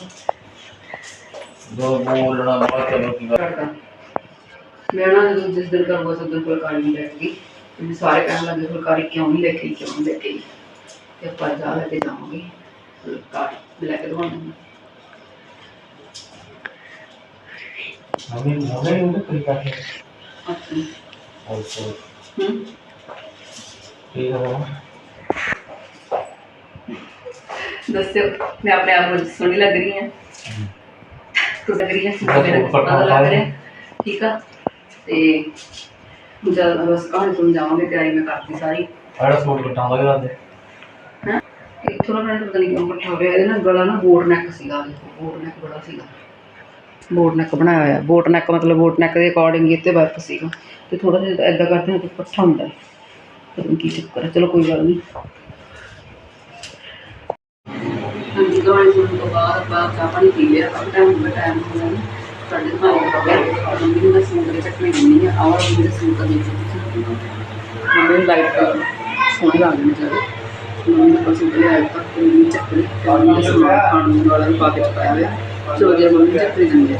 ਜੋ ਬੋਲਣਾ ਬਾਅਦ ਚਲੋ ਕੀ ਗੱਲ ਕਰਦਾ। ਮੈਂ ਨਾ ਜਦੋਂ ਜਿਸ ਦਿਨ ਕਰੂਗਾ ਉਸ ਦਿਨ ਫੁਲਕਾਰੀ ਨਹੀਂ ਲੈਣਗੀ ਤੇ ਸਾਰੇ ਕਹਿਣ ਲੱਗੇ ਫੁਲਕਾਰੀ ਕਿਉਂ ਨਹੀਂ ਲੈ ਕੇ ਆਈ, ਕਿਉਂ ਨਹੀਂ ਲੈ ਕੇ ਆਈ? ਤੇ ਆਪਾਂ ਜਾ ਲੈ ਕੇ ਜਾਵਾਂਗੇ ਫੁਲਕਾਰੀ ਲੈ ਕੇ ਦਵਾਂਗੇ ਹਮੇ ਹਮੇ ਉਹ ਤਰੀਕਾ ਹੈ ਅੱਛਾ ਆਲਸੋ ਹੂੰ ਠੀਕ ਹੈ ਦੱਸਿਓ ਮੈਂ ਆਪਣੇ ਆਪ ਨੂੰ ਸੋਹਣੀ ਲੱਗ ਰਹੀ ਹਾਂ। ਤੂੰ ਲੱਗ ਰਹੀ ਹੈ ਸੂਟ ਬਹੁਤ ਮੇਰਾ ਉੱਪਰ ਪਤਾ ਲੱਗ ਪਾਇਆ। ਰਿਹਾ। ਠੀਕ ਆ? ਤੇ ਜਦ ਬਸ ਕਹਾਣੀ ਸੁਣ ਜਾਵਾਂਗੇ ਤਿਆਰੀ ਮੈਂ ਕਰਤੀ ਸਾਰੀ। ਆੜਾ ਸੂਟ ਕਟਾਂ ਲਗਾ ਦੇ ਹੈਂ? ਇੱਥੋਂ ਨਾ ਮੈਨੂੰ ਪਤਾ ਨਹੀਂ ਕਿਉਂ ਇਕੱਠਾ ਹੋ ਰਿਹਾ। ਇਹਦੇ ਨਾਲ ਗਲਾ ਨਾ ਬੋਟ ਨੈਕ ਸੀਗਾ ਬੋਟ ਨੈਕ ਬੜਾ ਸੀਗਾ। ਬੋਟ ਨੈਕ ਬਣਾਇਆ ਹੋਇਆ। ਬੋਟ ਨੈਕ ਮਤਲਬ ਬੋਟ ਨੈਕ ਦੇ ਅਕੋਰਡਿੰਗ ਇਹ ਤੇ ਵਰਕ ਸੀਗਾ। ਤੇ ਥੋੜਾ ਜਿਹਾ ਐਦਾਂ ਕਰਦੇ ਹਾਂ ਤੇ ਇਕੱਠਾ ਹੁੰਦਾ। फिर उनकी चक्कर है चलो कोई गल नहीं। हाँ जी गाने सुनने तो बाद बाद चाह पानी पी लिया। अब टाइम हो टाइम हो गया साढ़े नौ हो गया। और मम्मी ने फ़ोन करके चटनी देनी है। और मम्मी ने फ़ोन कर दी मम्मी ने लाइट का फ़ोन ला देना चाहिए मम्मी पास उतरे आए तक तो मम्मी चक्कर और मैं सुना खाने वाला भी पाके चुकाया हुआ चलो जब मम्मी चक्कर जम गया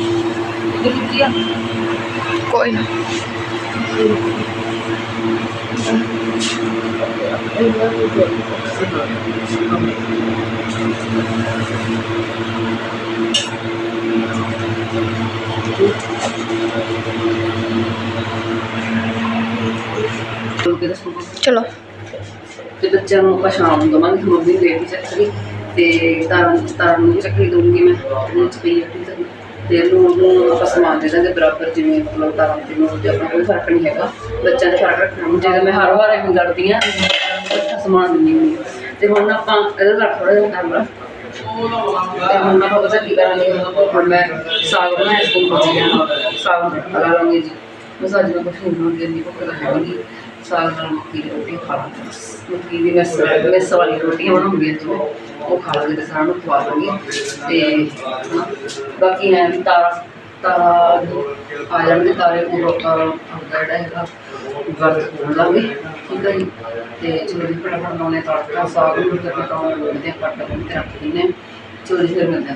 ਕੋਈ ਨਾ। ਚਲੋ। ਤੇ ਬੱਚਿਆਂ ਨੂੰ ਆਪਾਂ ਸ਼ਾਮ ਨੂੰ ਦਵਾਂਗੇ, ਮੰਮੀ ਨੂੰ ਬੇਟੀ ਚੱਕਰੀ। ਤੇ ਤਾਰਨ ਤਾਰਨ ਨੂੰ ਵੀ ਚੱਕਰੀ ਦਊਂਗੀ ਮੈਂ। ਉਹਨੂੰ ਚ ਪਈ ਅੱਟੀ ਤੇ ਤੇ ਇਹਨੂੰ ਉਹਨੂੰ ਆਪਾਂ ਸਮਾਨ ਦੇ ਦਾਂਗੇ ਬਰਾਬਰ ਜਿਵੇਂ ਮਤਲਬ ਤਾਰਨ ਤੇ ਨੂੰ ਤੇ ਆਪਣਾ ਕੋਈ ਫ਼ਰਕ ਨਹੀਂ ਹੈਗਾ। ਬੱਚਿਆਂ ਦਾ ਫ਼ਰਕ ਰੱਖਣਾ ਹੁਣ ਜਿਵੇਂ ਮੈਂ ਹਰ ਵਾਰ ਐਵੇਂ ਲੜਦੀ ਆ ਇਕੱਠਾ ਸਮਾਨ ਦਿੰਦੀ ਹੁੰਦੀ ਹਾਂ। ਤੇ ਹੁਣ ਆਪਾਂ ਇਹਦਾ ਰੱਖ ਥੋੜਾ ਜਿਹਾ ਕੈਮਰਾ ਤੇ ਹੁਣ ਆਪਾਂ ਪਤਾ ਕੀ ਕਰਾਂਗੇ, ਹੁਣ ਮੈਂ ਸਾਗ ਬਣਾਇਆ ਸੀ ਪਹੁੰਚ ਗਿਆ। ਸਾਗ ਬਣਾ ਲਾਂਗੇ ਜੀ। ਬਸ ਅੱਜ ਮੈਂ ਕੁਛ ਨਹੀਂ ਬਣਾਉਂਦੀ, ਇੰਨੀ ਭੁੱਖ ਤਾਂ ਹੈ ਨਹੀਂ ਸਾਗ ਨਾਲ ਮੱਕੀ ਦੀ ਰੋਟੀ ਖਾ ਲਾਂਗੇ ਮੱਕੀ ਦੀ ਮਿਸ ਮਿਸ ਵਾਲੀ ਰੋਟੀਆਂ ਬਣਾਉਂਦੀਆਂ ਜਿਵੇਂ ਉਹ ਖਾ ਲਾਂਗੇ ਤੇ ਸਾਰਿਆਂ ਨੂੰ ਖਵਾ ਦਾਂਗੇ ਤੇ ਬਾਕੀ ਹੈ ਵੀ ਤਾਰਾ ਤਾਰਾ ਆ ਜਾਣਗੇ, ਤਾਰੇ ਪੂਰਾ ਜਿਹੜਾ ਹੈਗਾ ਵਰਤ ਖੋਲ ਲਾਂਗੇ, ਠੀਕ ਹੈ ਜੀ। ਤੇ ਚੋਰੀ ਫਟਾਫਟ ਬਣਾਉਣੇ, ਤੜਕਾ ਸਾਗ ਨੂੰ ਤੇ ਪਕਾਉਣ ਲੋੜਦੇ ਆ ਕੱਟ ਕੇ ਰੱਖ ਦਿੰਦੇ ਹਾਂ। ਚੋਰੀ ਫਿਰ ਮਿਲਦੇ ਹਾਂ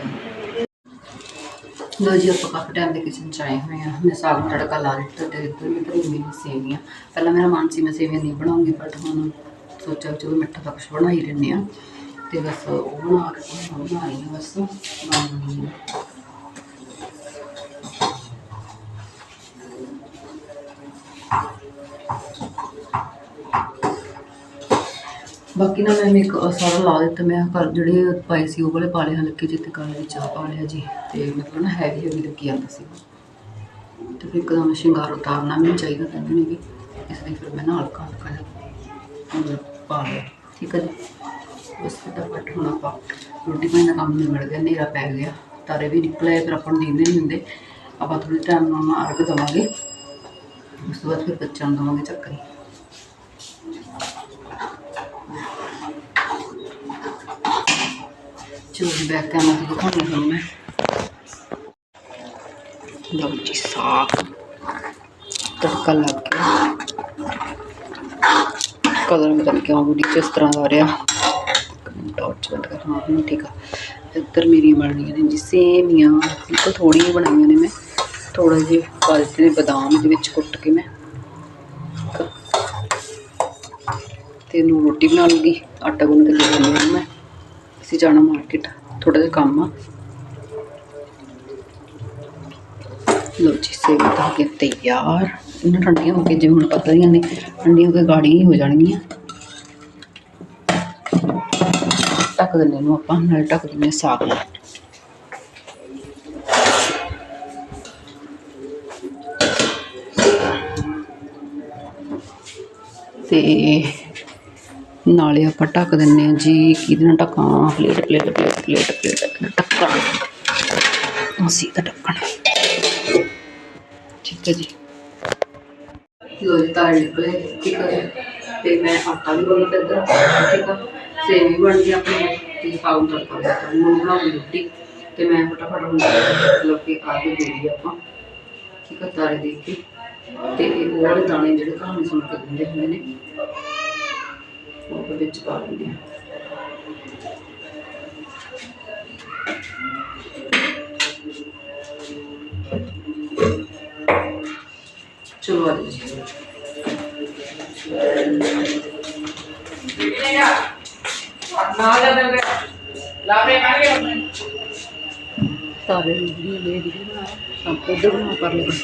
ਲੋ ਜੀ ਆਪਾਂ ਕਾਫੀ ਟਾਈਮ ਦੇ ਕਿਚਨ ਚ ਆਏ ਹੋਏ ਆ ਮੈਂ ਸਾਗ ਨੂੰ ਤੜਕਾ ਲਾ ਦਿੱਤਾ ਤੇ ਇੱਧਰ ਵੀ ਧਰੀ ਮੇਰੀ ਸੇਵੀਆਂ। ਪਹਿਲਾਂ ਮੇਰਾ ਮਨ ਸੀ ਮੈਂ ਸੇਵੀਆਂ ਨਹੀਂ ਬਣਾਉਂਗੀ ਬਟ ਹੁਣ ਸੋਚਿਆ ਕਿ ਚਲੋ ਮਿੱਠਾ ਤਾਂ ਕੁਛ ਬਣਾ ਹੀ ਲੈਂਦੇ ਆ ਤੇ ਬਸ ਉਹ ਬਣਾ ਕੇ ਬਣਾ ਰਹੀ ਹਾਂ ਬਸ। ਅਮ, ਬਾਕੀ ਨਾ ਮੈਂ ਮੇਕ ਸਾਰਾ ਲਾ ਦਿੱਤਾ, ਮੈਂ ਘਰ ਜਿਹੜੇ ਪਾਏ ਸੀ ਉਹ ਵਾਲੇ ਪਾ ਲਏ ਹਲਕੇ ਜਿਹੇ ਤੇ ਕਾਲੇ ਵਿੱਚ ਆ ਪਾ ਲਿਆ ਜੀ, ਤੇ ਮਤਲਬ ਨਾ ਹੈਵੀ ਹੈਵੀ ਲੱਗੀ ਜਾਂਦਾ ਸੀ। ਤੇ ਫਿਰ ਇੱਕਦਮ ਸ਼ਿੰਗਾਰ ਉਤਾਰਨਾ ਮੈਨੂੰ ਚਾਹੀਦਾ ਕਹਿੰਦੇ ਨੇ ਵੀ, ਇਸ ਲਈ ਫਿਰ ਮੈਂ ਨਾ ਹਲਕਾ ਹਲਕਾ ਜਿਹਾ ਪਾ ਲਿਆ। ਠੀਕ ਹੈ ਜੀ। ਬਸ ਫਟਾਫਟ ਹੁਣ ਆਪਾਂ ਰੋਟੀ ਪਾਣੀ ਦਾ ਕੰਮ ਨਿਬੜ ਗਿਆ, ਹਨੇਰਾ ਪੈ ਗਿਆ, ਤਾਰੇ ਵੀ ਨਿਕਲੇ ਫਿਰ ਆਪਾਂ ਨੂੰ ਦੀਂਦੇ ਨਹੀਂ ਹੁੰਦੇ। ਆਪਾਂ ਥੋੜੀ ਟਾਈਮ ਨਾਲ ਅਰਗ ਦੇਵਾਂਗੇ, ਉਸ ਤੋਂ ਬਾਅਦ ਫਿਰ ਬੱਚਿਆਂ ਨੂੰ ਦੇਵਾਂਗੇ ਚੱਕਰੀ। ਚੋਰੀ ਬੈਕ ਕੈਮਰਾ ਤੇ ਦਿਖਾਉਣੀ ਤੁਹਾਨੂੰ ਮੈਂ ਲਓ ਜੀ ਸਾਗ ਤੜਕਾ ਲੱਗ ਗਿਆ ਕਲਰ ਬਦਲ ਗਿਆ ਵੀਡੀਓ ਇਸ ਤਰ੍ਹਾਂ ਦਾ ਆ ਰਿਹਾ ਟਾਰਚ ਬੰਦ ਕਰ ਹਾਂ ਠੀਕ ਆ ਇੱਧਰ ਮੇਰੀ ਬਣਨੀਆਂ ਨੇ ਜੀ ਸੇਮੀਆਂ ਬਿਲਕੁਲ ਥੋੜੀਆਂ ਬਣਾਈਆਂ ਨੇ ਮੈਂ ਥੋੜਾ ਜਿਹਾ ਪਾ ਦਿੱਤੇ ਨੇ ਬਦਾਮ ਦੇ ਵਿੱਚ ਕੁੱਟ ਕੇ ਮੈਂ ਤੇ ਨੂੰ ਰੋਟੀ ਬਣਾ ਲੂੰਗੀ ਆਟਾ ਗੁੰਨ ਕੇ ਦੇ ਦਿੰਦੀ ਹਾਂ ਮੈਂ ਅਸੀਂ ਜਾਣਾ ਮਾਰਕੀਟ ਥੋੜਾ ਜਿਹਾ ਕੰਮ ਆ। ਲੋ ਜੀ ਸੇਵੀ ਤਾਂ ਹੋ ਗਈ ਤਿਆਰ। ਇਹਨਾਂ ਠੰਡੀਆਂ ਹੋ ਕੇ ਜਿਵੇਂ ਹੁਣ ਪਤਾ ਦੀਆਂ ਨੇ ਠੰਡੀਆਂ ਹੋ ਕੇ ਗਾੜੀਆਂ ਹੀ ਹੋ ਜਾਣਗੀਆਂ। ਢੱਕ ਦਿੰਦੇ ਨੂੰ ਆਪਾਂ, ਨਾਲ ਢੱਕ ਦਿੰਦੇ ਹਾਂ ਸਾਗ ਨੂੰ। ਤੇ ਨਾਲੇ ਆਪਾਂ ਢੱਕ ਦਿੰਨੇ ਆ ਜੀ, ਕਿਹਦੇ ਨਾਲ ਢੱਕਾਂ plate plate plate plate plate ਢੱਕਣ। ਅਸੀਂ ਤਾਂ ਢੱਕਣ। ਠੀਕ ਹੈ ਜੀ। ਲੋ ਜੀ, ਤਾਰ ਨਿਕਲੇ। ਠੀਕ ਹੈ ਤੇ ਮੈਂ ਆਟਾ ਵੀ ਗੁੰਨ ਕੇ ਇੱਧਰ ਠੀਕ ਆ। ਸੇਵ ਵੀ ਬਣ ਗਈ ਆਪਣੀ ਤੇ ਸਾਗ ਤੜਕਾ ਦਿੱਤਾ ਹੁਣ ਬਣਾਉਂਗੀ ਰੋਟੀ। ਤੇ ਮੈਂ ਫਟਾਫਟ ਹੁਣ ਮਤਲਬ ਆ ਕੇ ਦੇ ਲਈ ਆਪਾਂ। ਠੀਕ ਆ, ਤਾਰੇ ਦੇ ਕੇ। ਤੇ ਉਹ ਵਾਲੇ ਦਾਣੇ ਜਿਹੜੇ ਕਹਾਣੀ ਸੁਣ ਕੇ ਦਿੰਦੇ ਹੁੰਦੇ ਨੇ। ਉਹ ਆਪਾਂ ਵਿੱਚ ਪਾ ਦਿੰਦੇ ਹਾਂ। ਚਲੋ ਆ ਜੀ। ਤਾਰੇ ਜਿਹੜੀ ਲੈ ਦੀ ਨਾ ਸਭ ਉਧਰ ਬਣਾ ਕਰ ਲੈ ਬਸ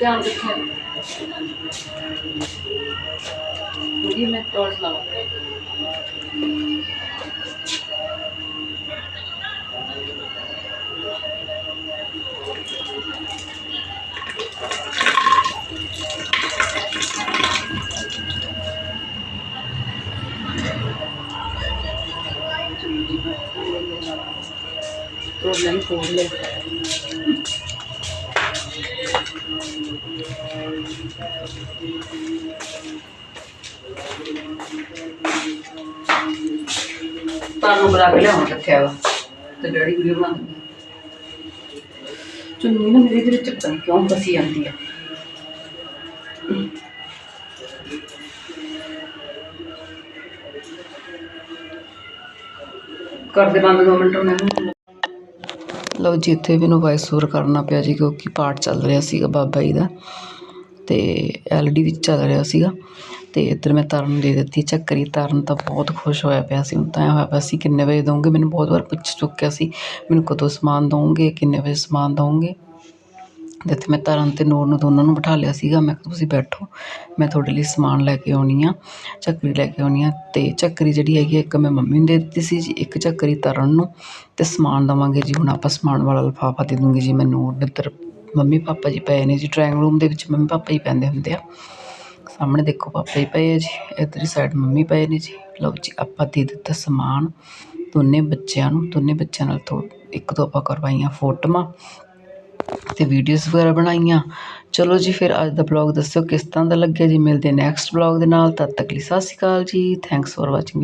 ਤਾਰਾ ਹੁੰਦਾ ਧਿਆਨ ਰੱਖਿਆ ਉਹਦੀ ਮੈਂ ਟੋਰਚ ਲਾਵਾਂ ਪ੍ਰੋਬਲਮ ਹੋ ਲੈ ਤੁਹਾਨੂੰ ਬੁਲਾ ਕੇ ਲਿਆਉਣ ਰੱਖਿਆ ਵਾ। ਤੇ ਡੈਡੀ ਵੀਡੀਓ ਬਣਾ ਚੁੰਨੀ ਨਾ ਮੇਰੇ ਵਿੱਚ ਪਤਾ ਨਹੀਂ ਕਿਉਂ ਫਸੀ ਜਾਂਦੀ ਆ। ਕਰ ਦੇ ਬੰਦ 2 ਮਿੰਟ ਮੈਨੂੰ ਲਓ ਜੀ, ਇੱਥੇ ਮੈਨੂੰ ਵਾਇਸ ਓਵਰ ਕਰਨਾ ਪਿਆ ਜੀ, ਕਿਉਂਕਿ ਪਾਠ ਚੱਲ ਰਿਹਾ ਸੀਗਾ ਬਾਬਾ ਜੀ ਦਾ ਤੇ ਐਲਡੀ ਵਿੱਚ ਚੱਲ ਰਿਹਾ ਸੀਗਾ ਤੇ ਇੱਧਰ ਮੈਂ ਤਰਨ ਦੇ ਦਿੱਤੀ ਚੱਕਰੀ, ਤਰਨ ਤਾਂ ਬਹੁਤ ਖੁਸ਼ ਹੋਇਆ ਪਿਆ ਸੀ, ਹੁਣ ਤਾਂ ਹੋਇਆ ਪਿਆ ਸੀ ਕਿੰਨੇ ਵਜੇ ਦਓਗੇ ਮੈਨੂੰ ਬਹੁਤ ਵਾਰ ਪੁੱਛ ਚੁੱਕਿਆ ਸੀ, ਮੈਨੂੰ ਕਦੋਂ ਸਮਾਨ ਦਓਗੇ ਕਿੰਨੇ ਵਜੇ ਸਮਾਨ ਦਓਗੇ ਤੇ ਇੱਥੇ ਮੈਂ ਤਰਨ ਅਤੇ ਨੂਰ ਨੂੰ ਦੋਨਾਂ ਨੂੰ ਬਿਠਾ ਲਿਆ ਸੀਗਾ ਮੈਂ ਕਿਹਾ ਤੁਸੀਂ ਬੈਠੋ ਮੈਂ ਤੁਹਾਡੇ ਲਈ ਸਮਾਨ ਲੈ ਕੇ ਆਉਣੀ ਹਾਂ ਚੱਕਰੀ ਲੈ ਕੇ ਆਉਣੀ ਆ। ਅਤੇ ਝੱਕਰੀ ਜਿਹੜੀ ਹੈਗੀ ਆ, ਇੱਕ ਮੈਂ ਮੰਮੀ ਨੂੰ ਦੇ ਦਿੱਤੀ ਸੀ ਜੀ ਇੱਕ ਚੱਕਰੀ ਤਰਨ ਨੂੰ ਅਤੇ ਸਮਾਨ ਦੇਵਾਂਗੇ ਜੀ ਹੁਣ ਆਪਾਂ ਸਮਾਨ ਵਾਲਾ ਲਿਫਾਫਾ ਦੇ ਦੂੰਗੀ ਜੀ ਮੈਂ ਨੂਰ ਨੇ ਇੱਧਰ ਮੰਮੀ ਪਾਪਾ ਜੀ ਪਏ ਨੇ ਜੀ ਡਰਾਇੰਗ ਰੂਮ ਦੇ ਵਿੱਚ ਮੰਮੀ ਪਾਪਾ ਜੀ ਪੈਂਦੇ ਹੁੰਦੇ ਆ। ਸਾਹਮਣੇ ਦੇਖੋ ਪਾਪਾ ਜੀ ਪਏ ਆ ਜੀ ਇੱਧਰ ਹੀ ਸਾਈਡ ਮੰਮੀ ਪਏ ਨੇ ਜੀ। ਲਓ ਜੀ ਆਪਾਂ ਦੇ ਦਿੱਤਾ ਸਮਾਨ ਦੋਨੇ ਬੱਚਿਆਂ ਨੂੰ ਦੋਨੇ ਬੱਚਿਆਂ ਨਾਲ ਥੋ ਇੱਕ ਦੋ ਆਪਾਂ ਕਰਵਾਈਆਂ ਫੋਟੋਆਂ ਅਤੇ ਵੀਡੀਓਜ਼ ਵਗੈਰਾ ਬਣਾਈਆਂ। ਚਲੋ ਜੀ, ਫਿਰ ਅੱਜ ਦਾ ਬਲੌਗ ਦੱਸਿਓ ਕਿਸ ਤਰ੍ਹਾਂ ਦਾ ਲੱਗਿਆ ਜੀ। ਮਿਲਦੇ ਨੈਕਸਟ ਬਲੌਗ ਦੇ ਨਾਲ। ਤਦ ਤੱਕ ਲਈ ਸਤਿ ਸ਼੍ਰੀ ਅਕਾਲ ਜੀ। Thanks for watching